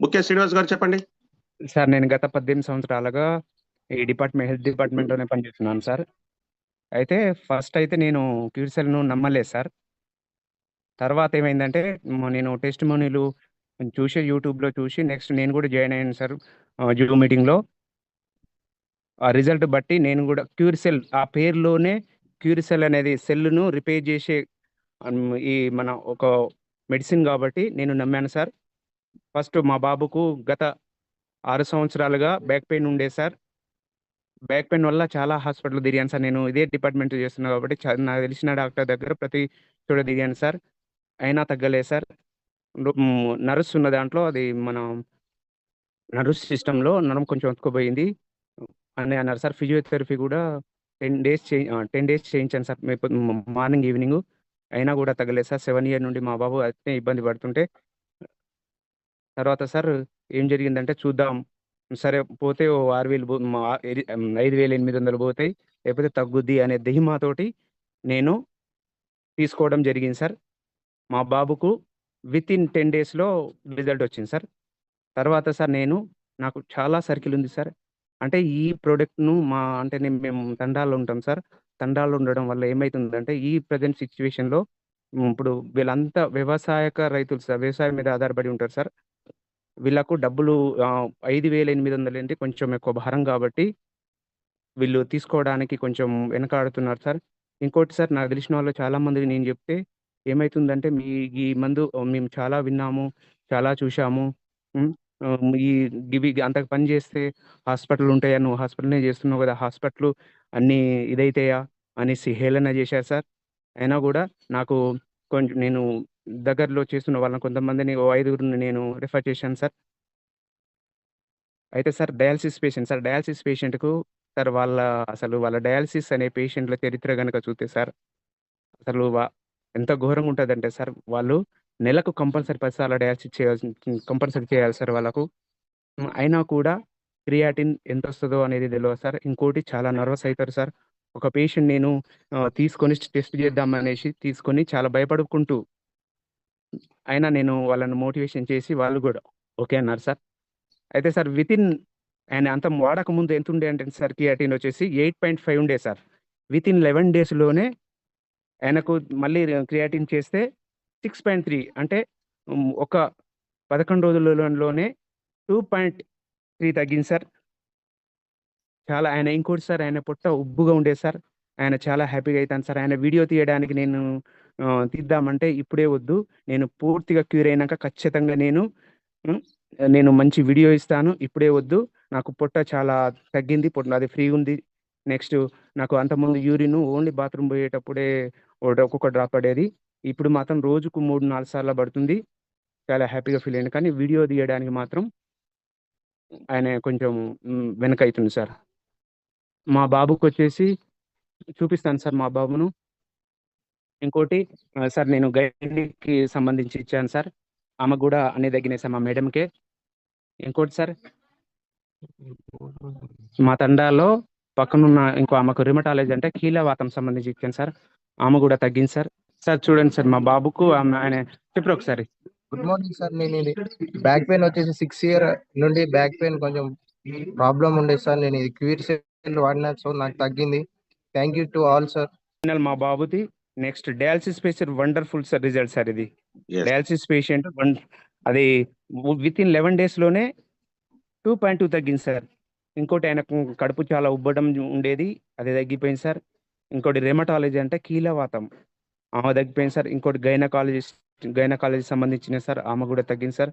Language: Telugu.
ముఖ్య శ్రీనివాస్ గారు చెప్పండి. సార్ నేను గత పద్దెనిమిది సంవత్సరాలుగా ఈ డిపార్ట్మెంట్ హెల్త్ డిపార్ట్మెంట్లోనే పనిచేస్తున్నాను సార్. అయితే ఫస్ట్ అయితే నేను క్యూర్సెల్ను నమ్మలేదు సార్. తర్వాత ఏమైందంటే నేను టెస్ట్ మనీలు చూసి యూట్యూబ్లో చూసి నెక్స్ట్ నేను కూడా జాయిన్ అయ్యాను సార్ జూ మీటింగ్లో. ఆ రిజల్ట్ బట్టి నేను కూడా క్యూర్సెల్ ఆ పేరులోనే క్యూర్సెల్ అనేది సెల్ను రిపేర్ చేసే ఈ మన ఒక మెడిసిన్ కాబట్టి నేను నమ్మాను సార్. ఫస్ట్ మా బాబుకు గత ఆరు సంవత్సరాలుగా బ్యాక్ పెయిన్ ఉండే సార్. బ్యాక్ పెయిన్ వల్ల చాలా హాస్పిటల్ తిరిగాను సార్. నేను ఇదే డిపార్ట్మెంట్ చేస్తున్నా కాబట్టి నాకు తెలిసిన డాక్టర్ దగ్గర ప్రతి చోట తిరిగాను సార్. అయినా తగ్గలేదు సార్. నర్స్ ఉన్న దాంట్లో అది మన నర్స్ సిస్టంలో నరం కొంచెం ఒత్తుకుపోయింది అని అన్నారు సార్ ఫిజియోథెరపీ కూడా టెన్ డేస్ చే టెన్ డేస్ చేయించాను సార్. Morning evening. అయినా కూడా తగ్గలేదు సార్. సెవెన్ ఇయర్ నుండి మా బాబు అట్నే ఇబ్బంది పడుతుంటే తర్వాత సార్ ఏం జరిగిందంటే చూద్దాం. సరే పోతే ఓ ఆరు వేలు మా ఐదు వేలు ఎనిమిది వందలు పోతాయి. లేకపోతే తగ్గుద్ది అనే ధీమాతోటి నేను తీసుకోవడం జరిగింది సార్. మా బాబుకు విత్ ఇన్ టెన్ డేస్లో రిజల్ట్ వచ్చింది సార్. తర్వాత సార్ నేను నాకు చాలా సర్కిల్ ఉంది సార్. అంటే ఈ ప్రోడక్ట్ను మా అంటే నేను మేము తండాల్లో ఉంటాం సార్. తండాల్లో ఉండడం వల్ల ఏమవుతుందంటే ఈ ప్రజెంట్ సిచ్యువేషన్లో ఇప్పుడు వీళ్ళంతా వ్యవసాయక రైతులు సార్ వ్యవసాయం మీద ఆధారపడి ఉంటారు సార్. వీళ్ళకు డబ్బులు ఐదు వేల ఎనిమిది వందలు ఏంటి కొంచెం ఎక్కువ భారం కాబట్టి వీళ్ళు తీసుకోవడానికి కొంచెం వెనకాడుతున్నారు సార్. ఇంకోటి సార్ నాకు తెలిసిన వాళ్ళు చాలా మందికి నేను చెప్తే ఏమవుతుందంటే మీ ఈ మందు మేము చాలా విన్నాము చాలా చూశాము. ఈ ఇవి అంత పని చేస్తే హాస్పిటల్ ఉంటాయా? నువ్వు హాస్పిటల్నే చేస్తున్నావు కదా హాస్పిటల్ అన్నీ ఇదైతాయా? అనేసి హేళన చేశారు సార్. అయినా కూడా నాకు కొంచెం నేను దగ్గరలో చేస్తున్న వాళ్ళని కొంతమందిని ఓ ఐదుగురిని నేను రిఫర్ చేశాను సార్ అయితే sir dialysis patient sir dialysis పేషెంట్కు sir వాళ్ళ అసలు వాళ్ళ డయాలసిస్ అనే పేషెంట్ల చరిత్ర కనుక చూస్తే సార్ అసలు వా- ఎంత ఘోరంగా ఉంటుందంటే సార్ వాళ్ళు నెలకు కంపల్సరీ పది డయాలసిస్ చేయాల్సి కంపల్సరీ చేయాలి సార్ వాళ్ళకు. అయినా కూడా క్రియాటిన్ ఎంత వస్తుందో అనేది తెలియదు సార్ ఇంకోటి చాలా నర్వస్ అవుతారు సార్ ఒక పేషెంట్ నేను తీసుకొని టెస్ట్ చేద్దాం అనేసి తీసుకొని చాలా భయపడుకుంటూ అయినా నేను వాళ్ళని మోటివేషన్ చేసి వాళ్ళు కూడా. ఓకే అన్నారు సార్. అయితే సార్ విత్ ఇన్ ఆయన అంత వాడక ముందు ఎంత ఉండే అంటే సార్ కియాటిన్ వచ్చేసి ఎయిట్ పాయింట్ ఫైవ్ ఉండే సార్. విత్ ఇన్ లెవెన్ డేస్లోనే ఆయనకు మళ్ళీ క్రియాటిన్ చేస్తే సిక్స్ పాయింట్ త్రీ అంటే ఒక పదకొండు రోజులలోనే టూ పాయింట్ త్రీ తగ్గింది సార్. చాలా ఆయన ఇంకోటి సార్ ఆయన పొట్ట ఉబ్బుగా ఉండేది సార్. ఆయన చాలా హ్యాపీగా అవుతాను సార్ ఆయన వీడియో తీయడానికి నేను తీద్దామంటే ఇప్పుడే వద్దు. నేను పూర్తిగా క్యూర్ అయినాక ఖచ్చితంగా నేను నేను మంచి వీడియో ఇస్తాను. ఇప్పుడే వద్దు. నాకు పొట్ట చాలా తగ్గింది. పొట్ట అది ఫ్రీ ఉంది. నెక్స్ట్ నాకు అంతకుముందు యూరిన్ ఓన్లీ బాత్రూమ్ పోయేటప్పుడే ఒక్కొక్క డ్రాప్ పడేది. ఇప్పుడు మాత్రం రోజుకు మూడు నాలుగు సార్లు పడుతుంది. చాలా హ్యాపీగా ఫీల్ అయ్యాను. కానీ వీడియో తీయడానికి మాత్రం ఆయన కొంచెం వెనక అవుతుంది సార్. మా బాబుకి వచ్చేసి చూపిస్తాను సార్ మా బాబును. ఇంకోటి సార్ నేను గైడ్కి సంబంధించి ఇచ్చాను సార్. ఆమె కూడా అన్ని తగ్గినాయి సార్ మా మేడంకే. ఇంకోటి సార్ మా తండాలో పక్కనున్న ఇంకో ఆమెకు రిమటాలజీ అంటే కీలవాతం సంబంధించి ఇచ్చాను సార్. ఆమె కూడా తగ్గింది సార్. సార్ చూడండి సార్ మా బాబుకు ఆమె ఆయన చెప్పరు ఒకసారి. గుడ్ మార్నింగ్ సార్ నేను ఇది బ్యాక్ పెయిన్ వచ్చేసి సిక్స్ ఇయర్ నుండి బ్యాక్ పెయిన్ కొంచెం ప్రాబ్లం ఉండేది సార్. నేను ఇది క్యూర్ సెల్ వాడినా సో నాకు తగ్గింది. Thank you to all sir final మా బాబుది. Next dialysis patient wonderful sir result sir ఇది. డయాలసిస్ పేషెంట్ వన్ అది విత్ ఇన్ లెవెన్ డేస్లోనే టూ పాయింట్ టూ తగ్గింది సార్ ఇంకోటి ఆయనకు కడుపు చాలా ఉబ్బడం ఉండేది అది తగ్గిపోయింది సార్ ఇంకోటి రెమటాలజీ అంటే కీలవాతం. ఆమె తగ్గిపోయింది సార్ ఇంకోటి గైనకాలజిస్ట్ గైనకాలజీ సంబంధించిన సార్ ఆమె కూడా తగ్గింది సార్